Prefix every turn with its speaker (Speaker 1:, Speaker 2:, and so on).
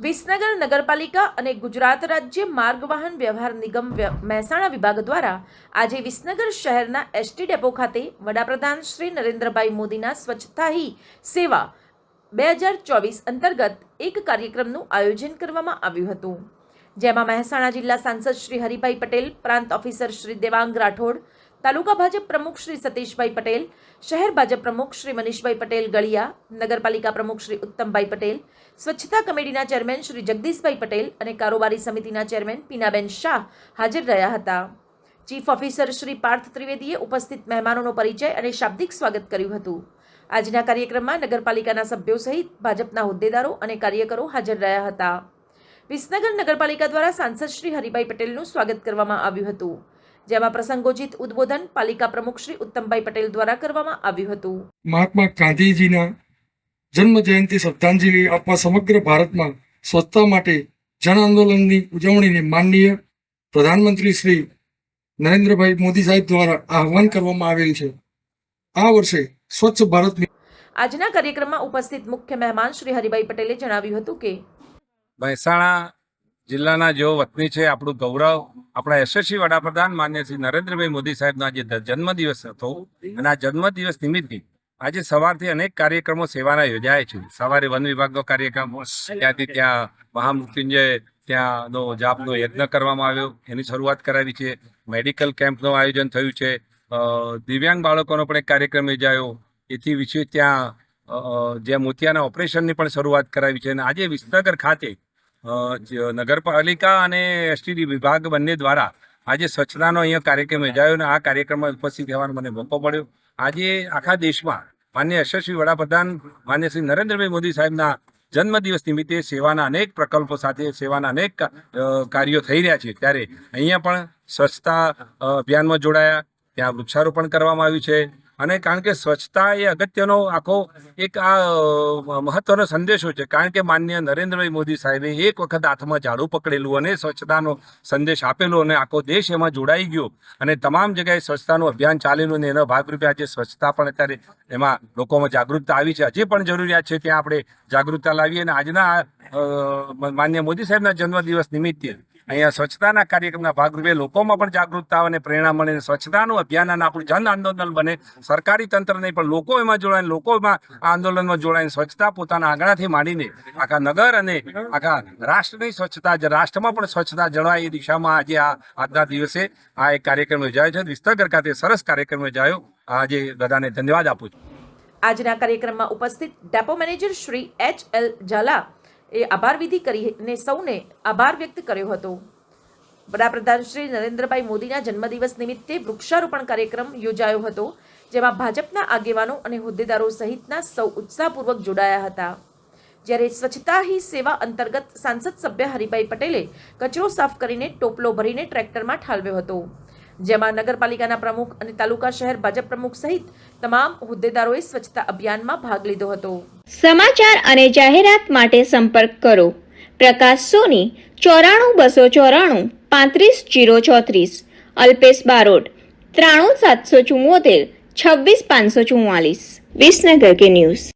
Speaker 1: વિસનગર નગરપાલિકા અને ગુજરાત રાજ્ય માર્ગ વાહન વ્યવહાર નિગમ મહેસાણા વિભાગ દ્વારા આજે વિસનગર શહેરના એસટી ડેપો ખાતે વડાપ્રધાન શ્રી નરેન્દ્રભાઈ મોદીના સ્વચ્છતા હી સેવા બે હજાર ચોવીસ અંતર્ગત એક કાર્યક્રમનું આયોજન કરવામાં આવ્યું હતું. જેમાં મહેસાણા જિલ્લા સાંસદ શ્રી હરિભાઈ પટેલ, પ્રાંત ઓફિસર શ્રી દેવાંગ રાઠોડ તાલુકા ભાજપ પ્રમુખ શ્રી સતીશભાઈ પટેલ, શહેર ભાજપ પ્રમુખ શ્રી મનીષભાઈ પટેલ ગળિયા, નગરપાલિકા પ્રમુખ શ્રી ઉત્તમભાઈ પટેલ, સ્વચ્છતા કમિટીના ચેરમેન શ્રી જગદીશભાઈ પટેલ અને કારોબારી સમિતિના ચેરમેન પીનાબેન શાહ હાજર રહ્યા હતા. ચીફ ઓફિસર શ્રી પાર્થ ત્રિવેદીએ ઉપસ્થિત મહેમાનોનો પરિચય અને શાબ્દિક સ્વાગત કર્યું હતું. આજના કાર્યક્રમમાં નગરપાલિકાના સભ્યો સહિત ભાજપના હોદ્દેદારો અને કાર્યકરો હાજર રહ્યા હતા. વિસનગર નગરપાલિકા દ્વારા સાંસદ શ્રી હરિભાઈ પટેલનું સ્વાગત કરવામાં આવ્યું હતું. જેમાં પ્રસંગોચિત ઉદ્બોધન પાલિકા પ્રમુખ શ્રી ઉત્તમભાઈ પટેલ દ્વારા કરવામાં આવ્યું હતું.
Speaker 2: મહાત્મા ગાંધીજીના જન્મ જયંતિ શ્રદ્ધાંજલિ આપવા સમગ્ર ભારતમાં સ્વચ્છતા માટે જન આંદોલનની ઉજવણીને માનનીય પ્રધાનમંત્રી શ્રી નરેન્દ્રભાઈ મોદી સાહેબ દ્વારા આહવાન કરવામાં આવેલ છે. આ વર્ષે સ્વચ્છ ભારત
Speaker 1: આજના કાર્યક્રમમાં ઉપસ્થિત મુખ્ય મહેમાન શ્રી હરિભાઈ પટેલે જણાવ્યું હતું કે
Speaker 3: મહેસાણા જિલ્લાના જેઓ વતની છે, આપણું ગૌરવ, આપણા યશસ્વી વડાપ્રધાન માન્ય શ્રી નરેન્દ્રભાઈ મોદી સાહેબનો આજે જન્મદિવસ હતો. અને આ જન્મદિવસ નિમિત્તે આજે સવારથી અનેક કાર્યક્રમો સેવાના યોજાય છે. સવારે વન વિભાગનો કાર્યક્રમ ત્યાંથી ત્યાં મહામૃત્યુંજય, ત્યાંનો જાપનો યજ્ઞ કરવામાં આવ્યો. એની શરૂઆત કરાવી છે. મેડિકલ કેમ્પનું આયોજન થયું છે. દિવ્યાંગ બાળકોનો પણ એક કાર્યક્રમ યોજાયો. એથી વિશે ત્યાં જે મોતિયાના ઓપરેશનની પણ શરૂઆત કરાવી છે. અને આજે વિસનગર ખાતે નગરપાલિકા અને એસટીડી વિભાગ બંને દ્વારા આજે સ્વચ્છતાનો અહીંયા કાર્યક્રમ યોજાયો અને આ કાર્યક્રમમાં ઉપસ્થિત રહેવાનો મને મોકો મળ્યો. આજે આખા દેશમાં માન્ય યશસ્વી વડાપ્રધાન, માન્ય શ્રી નરેન્દ્રભાઈ મોદી સાહેબના જન્મદિવસ નિમિત્તે સેવાના અનેક પ્રકલ્પો સાથે સેવાના અનેક કાર્યો થઈ રહ્યા છે. ત્યારે અહીંયા પણ સ્વચ્છતા અભિયાનમાં જોડાયા. ત્યાં વૃક્ષારોપણ કરવામાં આવ્યું છે. અને કારણ કે સ્વચ્છતા એ અગત્યનો આખો એક આ મહત્વનો સંદેશો છે. કારણ કે માન્ય નરેન્દ્રભાઈ મોદી સાહેબે એક વખત હાથમાં ઝાડુ પકડેલું અને સ્વચ્છતાનો સંદેશ આપેલો અને આખો દેશ એમાં જોડાઈ ગયો. અને તમામ જગ્યાએ સ્વચ્છતાનું અભિયાન ચાલેલું અને એનો ભાગરૂપે આજે સ્વચ્છતા પણ અત્યારે એમાં લોકોમાં જાગૃતતા આવી છે. હજી પણ જરૂરિયાત છે ત્યાં આપણે જાગૃતતા લાવીએ અને આજના માન્ય મોદી સાહેબના જન્મદિવસ નિમિત્તે અહીંયા સ્વચ્છતાના કાર્યક્રમના ભાગરૂપે લોકોમાં પણ જાગૃતતા અને પ્રેરણા મળે સ્વચ્છતાનું અભિયાન અને આપણું જન આંદોલન બને. સરકારી તંત્ર નહીં, પણ લોકો એમાં જોડાય, લોકોમાં આ આંદોલનમાં જોડાય સ્વચ્છતા પોતાના આંગણાથી માંડીને આખા નગર અને આખા રાષ્ટ્રની સ્વચ્છતા રાષ્ટ્રમાં પણ સ્વચ્છતા જળવાય એ દિશામાં આજે આ આજના દિવસે આ એક કાર્યક્રમ યોજાયો છે. વિસ્તગર ખાતે સરસ કાર્યક્રમ યોજાયો. આજે બધાને ધન્યવાદ આપું છું.
Speaker 1: આજના કાર્યક્રમમાં ઉપસ્થિત depot manager Shri H L Zala એ આભાર વિધિ કરીને સૌને આભાર વ્યક્ત કર્યો હતો. વડાપ્રધાન શ્રી નરેન્દ્રભાઈ મોદીના જન્મદિવસ નિમિત્તે વૃક્ષારોપણ કાર્યક્રમ યોજાયો હતો, જેમાં ભાજપના આગેવાનો અને હોદ્દેદારો સહિતના સૌ ઉત્સાહપૂર્વક જોડાયા હતા. જ્યારે સ્વચ્છતા હી સેવા અંતર્ગત સાંસદ સભ્ય હરિભાઈ પટેલે કચરો સાફ કરીને ટોપલો ભરીને ટ્રેક્ટરમાં ઠાલવ્યો હતો. જેમાં નગરપાલિકાના પ્રમુખ અને તાલુકા શહેર ભાજપ પ્રમુખ સહિત તમામ હોદ્દેદારોએ સ્વચ્છતા અભિયાનમાં ભાગ લીધો હતો.
Speaker 4: સમાચાર અને જાહેરાત માટે સંપર્ક કરો. પ્રકાશ સોની, ચોરાણું બસો ચોરાણું, પાંત્રીસ જીરો ચોત્રીસ. અલ્પેશ બારોટ, ત્રાણું સાતસો ચુમ્મોતેર છવ્વીસ પાંચસો ચુમ્માલીસ વિસનગર કે ન્યૂઝ.